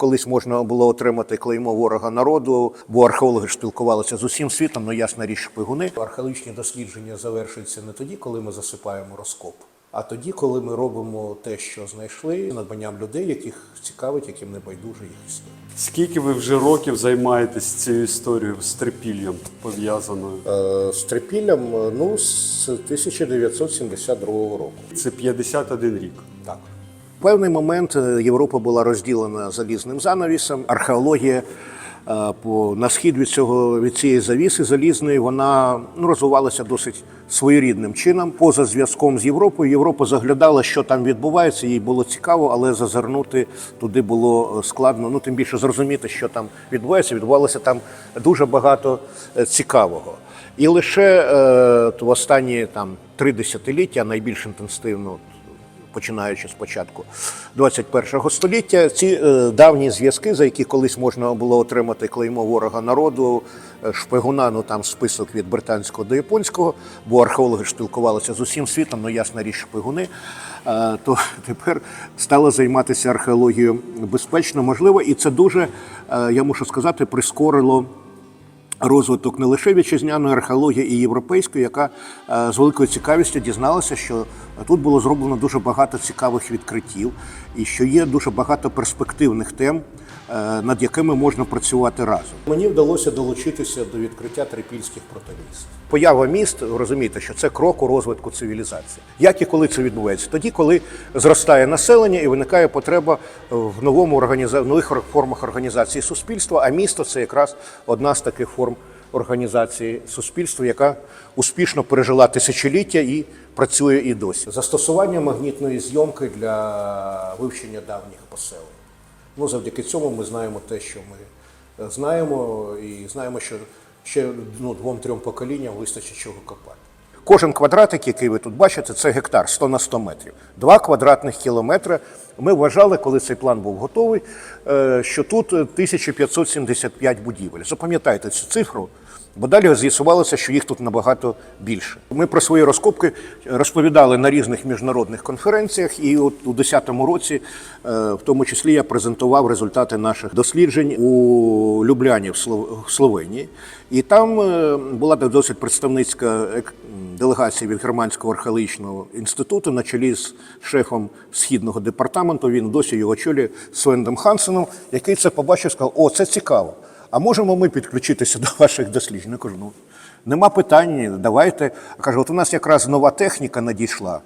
Колись можна було отримати клеймо ворога народу, бо археологи ж спілкувалися з усім світом, ну ясна річ шпигуни. Археологічні дослідження завершуються не тоді, коли ми засипаємо розкоп, а тоді, коли ми робимо те, що знайшли, надбанням людей, яких цікавить, яким не байдуже їх історія. Скільки ви вже років займаєтесь цією історією з трипіллям пов'язаною? Е, З трипіллям е, ну, з 1972 року. Це 51 рік. Так. Певний момент е, Європа була розділена залізним занавісом. Археологія е, по, на схід від, цього, від цієї завіси залізної вона ну, розвивалася досить своєрідним чином. Поза зв'язком з Європою Європа заглядала, що там відбувається. Їй було цікаво, але зазирнути туди було е, складно. Ну тим більше зрозуміти, що там відбувається. Відбувалося там дуже багато цікавого. І лише е, в останні там три десятиліття найбільш інтенсивно починаючи з початку 21 століття, ці е, давні зв'язки, за які колись можна було отримати клеймо ворога народу, е, шпигуна, ну там список від британського до японського, бо археологи спілкувалися з усім світом, ну ясна річ, шпигуни. е, То тепер стало займатися археологією безпечно, можливо, і це дуже, я мушу сказати, прискорило розвиток не лише вітчизняної археології і європейської, яка е, з великою цікавістю дізналася, що тут було зроблено дуже багато цікавих відкриттів, і що є дуже багато перспективних тем, е, над якими можна працювати разом. Мені вдалося долучитися до відкриття трипільських протоміст. Поява міст, розумієте, що це крок у розвитку цивілізації. Як і коли це відбувається? Тоді, коли зростає населення і виникає потреба в новому організа... нових формах організації суспільства, а місто це якраз одна з таких форм організації суспільства, яка успішно пережила тисячоліття і працює і досі. Застосування магнітної зйомки для вивчення давніх поселень. Ну, завдяки цьому ми знаємо те, що ми е, знаємо, і знаємо, що ще ну, двом-трьом поколінням вистачить чого копати. Кожен квадратик, який ви тут бачите, це гектар 100 на 100 метрів. Два квадратних кілометри. Ми вважали, коли цей план був готовий, е, що тут 1575 будівель. Запам'ятайте цю цифру, бо далі з'ясувалося, що їх тут набагато більше. Ми про свої розкопки розповідали на різних міжнародних конференціях, і от у 2010 році, е, в тому числі, я презентував результати наших досліджень у Любляні в Словенії. І там е, була досить представницька делегація від Германського археологічного інституту на чолі з шефом східного департаменту. Він досі його очолює Свендом Хансеном, який це побачив сказав: О, це цікаво. А можемо ми підключитися до ваших досліджень? Я кажу, ну нема питань, давайте. А каже, от у нас якраз нова техніка надійшла.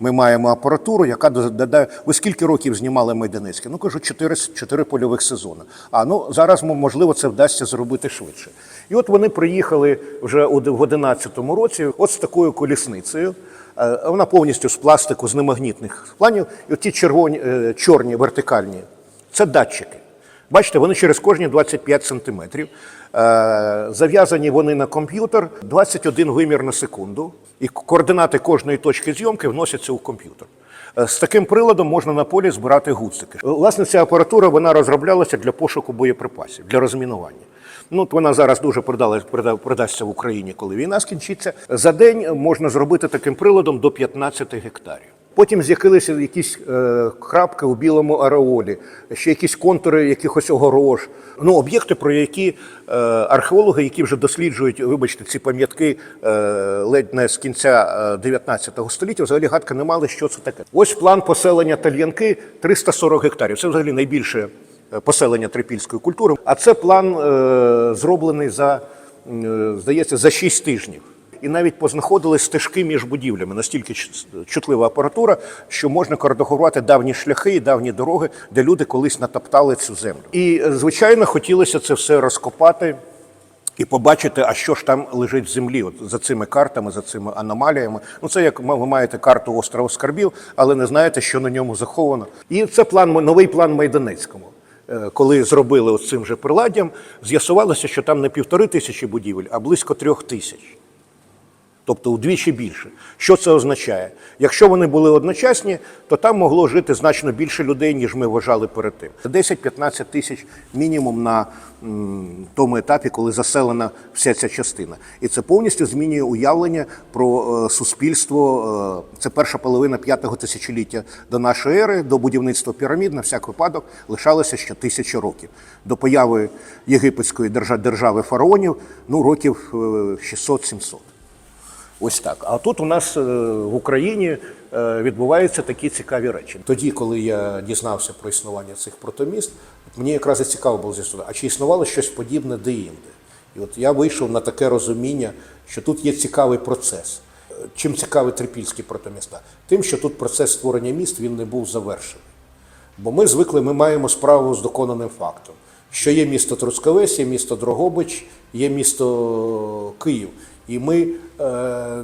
Ми маємо апаратуру, яка додає. Ви скільки років знімали Майданецьке? Ну кажу, чотири, чотири польових сезони. А ну зараз можливо це вдасться зробити швидше. І от вони приїхали вже у 2011 році, от з такою колісницею. Е, Вона повністю з пластику, з немагнітних планів. І от ті червоні, е, чорні вертикальні це датчики. Бачите, вони через кожні 25 сантиметрів. Е, Зав'язані вони на комп'ютер 21 вимір на секунду, і координати кожної точки зйомки вносяться у комп'ютер. Е, З таким приладом можна на полі збирати гудзики. Власне, ця апаратура вона розроблялася для пошуку боєприпасів, для розмінування. Ну, вона зараз дуже продала, продасться в Україні, коли війна скінчиться. За день можна зробити таким приладом до 15 гектарів. Потім з'явилися якісь е, крапки у білому ареолі, ще якісь контури якихось огорож. Ну, об'єкти, про які е, археологи, які вже досліджують, вибачте, ці пам'ятки е, ледь не з кінця е, 19 століття, взагалі гадки не мали, що це таке. Ось план поселення Тальянки 340 гектарів. Це взагалі найбільше е, поселення трипільської культури. А це план е, зроблений за, е, здається, за 6 тижнів. І навіть познаходили стежки між будівлями, настільки чутлива апаратура, що можна картографувати давні шляхи і давні дороги, де люди колись натоптали цю землю. І, е, звичайно, хотілося це все розкопати і побачити, а що ж там лежить в землі, от за цими картами, за цими аномаліями. Ну це як ви маєте карту острова Скарбів, але не знаєте, що на ньому заховано. І це план новий план Майданецькому. Е, Коли зробили от цим же приладдям, з'ясувалося, що там не півтори тисячі будівель, а близько трьох тисяч. Тобто удвічі більше. Що це означає? Якщо вони були одночасні, то там могло жити значно більше людей, ніж ми вважали перед тим. 10-15 тисяч мінімум на тому етапі, коли заселена вся ця частина. І це повністю змінює уявлення про е, суспільство. Е, це перша половина п'ятого тисячоліття до нашої ери, до будівництва пірамід, на всяк випадок, лишалося ще тисячі років. До появи єгипетської держа- держави фараонів ну, років е, 600-700. Ось так. А тут у нас е, в Україні е, відбуваються такі цікаві речі. Тоді, коли я дізнався про існування цих протоміст, мені якраз і цікаво було з'ясувати, а чи існувало щось подібне де-інде. І от я вийшов на таке розуміння, що тут є цікавий процес. Чим цікаві трипільські протоміста? Тим, що тут процес створення міст він не був завершений. Бо ми звикли, ми маємо справу з доконаним фактом, що є місто Трускавець, є місто Дрогобич, є місто Київ. І ми е,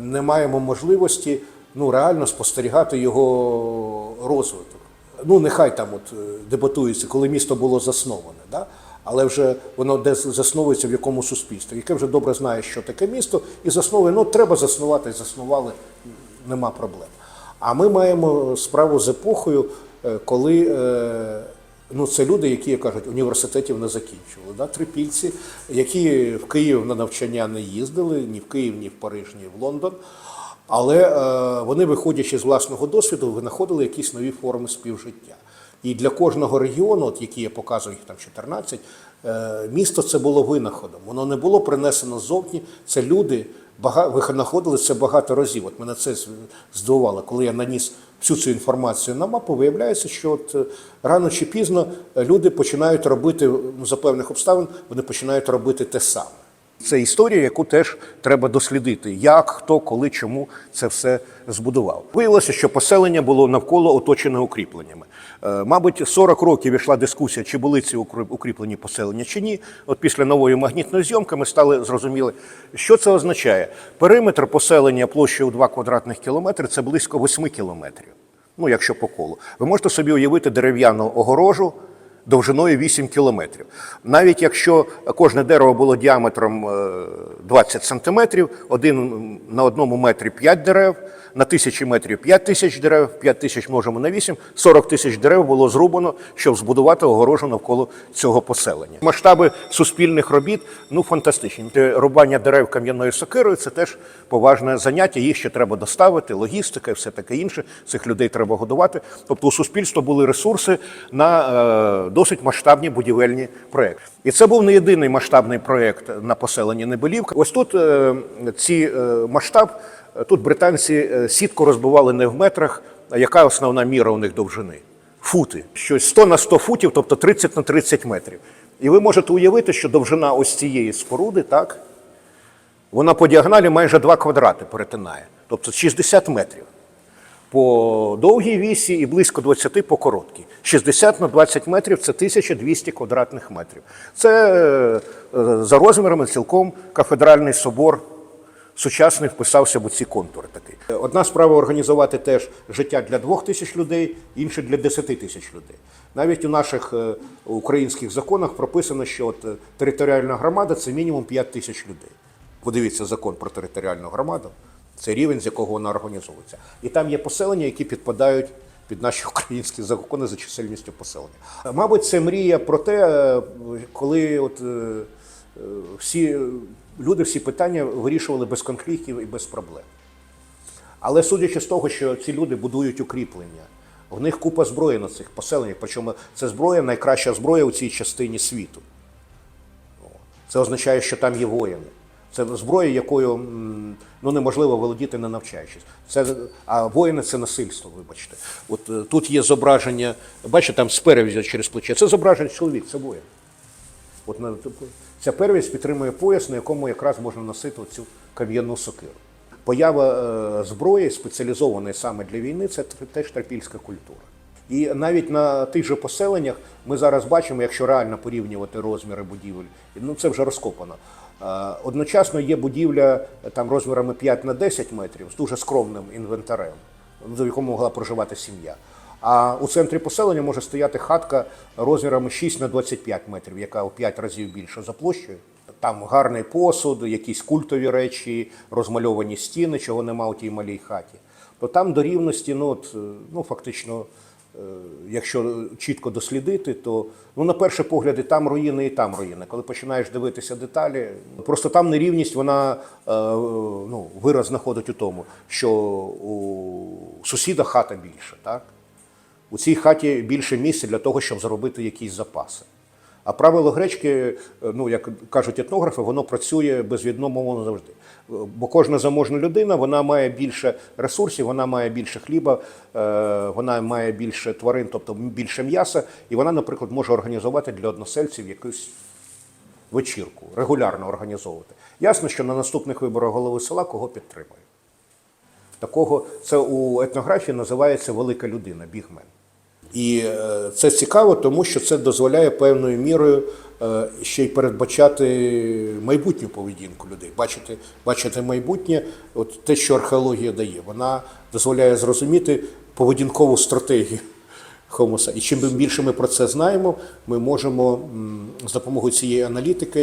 не маємо можливості ну, реально спостерігати його розвиток. Ну, нехай там от е, дебатується, коли місто було засноване, да? але вже воно десь засновується в якому суспільстві, яке вже добре знає, що таке місто, і засновує, ну треба заснувати, заснували, нема проблем. А ми маємо справу з епохою, е, коли ну, це люди, які як кажуть, університетів не закінчували. Да? Трипільці, які в Київ на навчання не їздили, ні в Київ, ні в Париж, ні в Лондон. Але е, вони, виходячи з власного досвіду, винаходили якісь нові форми співжиття. І для кожного регіону, от які я показую, їх там 14, е, місто це було винаходом. Воно не було принесено ззовні. Це люди бага, винаходили це багато разів. От мене це здивувало, коли я наніс всю цю інформацію на мапу, виявляється, що от е, рано чи пізно е, люди починають робити ну, за певних обставин, вони починають робити те саме. Це історія, яку теж треба дослідити, як, хто, коли, чому це все збудував. Виявилося, що поселення було навколо оточене укріпленнями. Е, Мабуть, 40 років йшла дискусія, чи були ці укріплені поселення, чи ні. От після нової магнітної зйомки ми стали зрозуміли, що це означає. Периметр поселення площею 2 квадратних кілометри це близько 8 кілометрів. Ну, якщо по колу. Ви можете собі уявити дерев'яну огорожу довжиною 8 кілометрів. Навіть якщо кожне дерево було діаметром е, 20 сантиметрів, один на одному метрі 5 дерев, на тисячі метрів 5 тисяч дерев, 5 тисяч множимо на 8, 40 тисяч дерев було зрубано, щоб збудувати огорожу навколо цього поселення. Масштаби суспільних робіт ну фантастичні. Рубання дерев кам'яною сокирою це теж поважне заняття. Їх ще треба доставити, логістика і все таке інше. Цих людей треба годувати. Тобто у суспільства були ресурси на е, досить масштабні будівельні проекти. І це був не єдиний масштабний проект на поселенні Небелівка. Ось тут е, ці е, масштаб. Тут британці е, сітку розбивали не в метрах, а яка основна міра у них довжини? Фути. Щось 100 на 100 футів, тобто 30 на 30 метрів. І ви можете уявити, що довжина ось цієї споруди, так, вона по діагоналі майже 2 квадрати перетинає, тобто 60 метрів по довгій вісі і близько 20 по короткій. 60 на 20 метрів це 1200 квадратних метрів. Це е, за розмірами цілком кафедральний собор сучасний вписався в ці контури. Такі. Одна справа організувати теж життя для двох тисяч людей, інша для 10 тисяч людей. Навіть у наших е, українських законах прописано, що от, е, територіальна громада це мінімум 5 тисяч людей. Подивіться закон про територіальну громаду. Це рівень, з якого вона організовується. І там є поселення, які підпадають під наші українські закони за чисельністю поселення. Мабуть, це мрія про те, е, коли от, е, е, всі люди всі питання вирішували без конфліктів і без проблем. Але судячи з того, що ці люди будують укріплення, в них купа зброї на цих поселеннях, причому це зброя найкраща зброя у цій частині світу. Це означає, що там є воїни. Це зброя, якою ну, неможливо володіти, не навчаючись. Це, а воїни це насильство, вибачте. От е, тут є зображення, бачите, там з перевізя через плече. Це зображення чоловік, це воїн. От на, ця первість підтримує пояс, на якому якраз можна носити цю кам'яну сокиру. Поява е, зброї, спеціалізованої саме для війни, це теж трапільська культура. І навіть на тих же поселеннях ми зараз бачимо, якщо реально порівнювати розміри будівель, ну це вже розкопано. Одночасно є будівля е, там розмірами 5 на 10 метрів з дуже скромним інвентарем, в якому могла проживати сім'я. А у центрі поселення може стояти хатка розмірами 6 на 25 метрів, яка у 5 разів більша за площею. там гарний посуд, якісь культові речі, розмальовані стіни, чого нема у тій малій хаті. То там до рівності, ну, от, е, ну фактично, якщо чітко дослідити, то ну, на перший погляд і там руїни, і там руїни. Коли починаєш дивитися деталі, просто там нерівність, вона е, ну, вираз знаходить у тому, що у сусіда хата більше, так? У цій хаті більше місця для того, щоб зробити якісь запаси. А правило гречки, е, ну як кажуть етнографи, воно працює безвідмовно завжди. Бо кожна заможна людина вона має більше ресурсів, вона має більше хліба, е, вона має більше тварин, тобто більше м'яса, і вона, наприклад, може організувати для односельців якусь вечірку, регулярно організовувати. Ясно, що на наступних виборах голови села кого підтримує. Такого це у етнографії називається велика людина, бігмен. І е, це цікаво, тому що це дозволяє певною мірою е, ще й передбачати майбутню поведінку людей, бачити, бачити майбутнє, от те, що археологія дає, вона дозволяє зрозуміти поведінкову стратегію Хомоса. І чим більше ми про це знаємо, ми можемо з допомогою цієї аналітики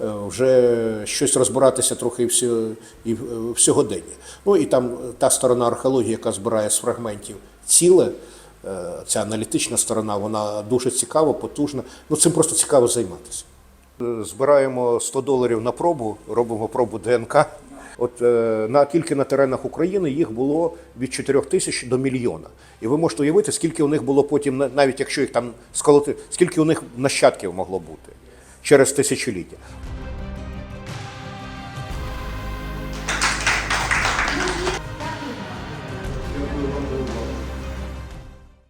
е, вже щось розбиратися трохи і в- сьогоденні. Ну і там та сторона археології, яка збирає з фрагментів ціле, ця аналітична сторона, вона дуже цікава, потужна. Ну цим просто цікаво займатися. Е, Збираємо 100 доларів на пробу, робимо пробу ДНК. От е, на тільки на теренах України їх було від 4 тисяч до мільйона. І ви можете уявити, скільки у них було потім, на- навіть якщо їх там сколоти, скільки у них нащадків могло бути через тисячоліття.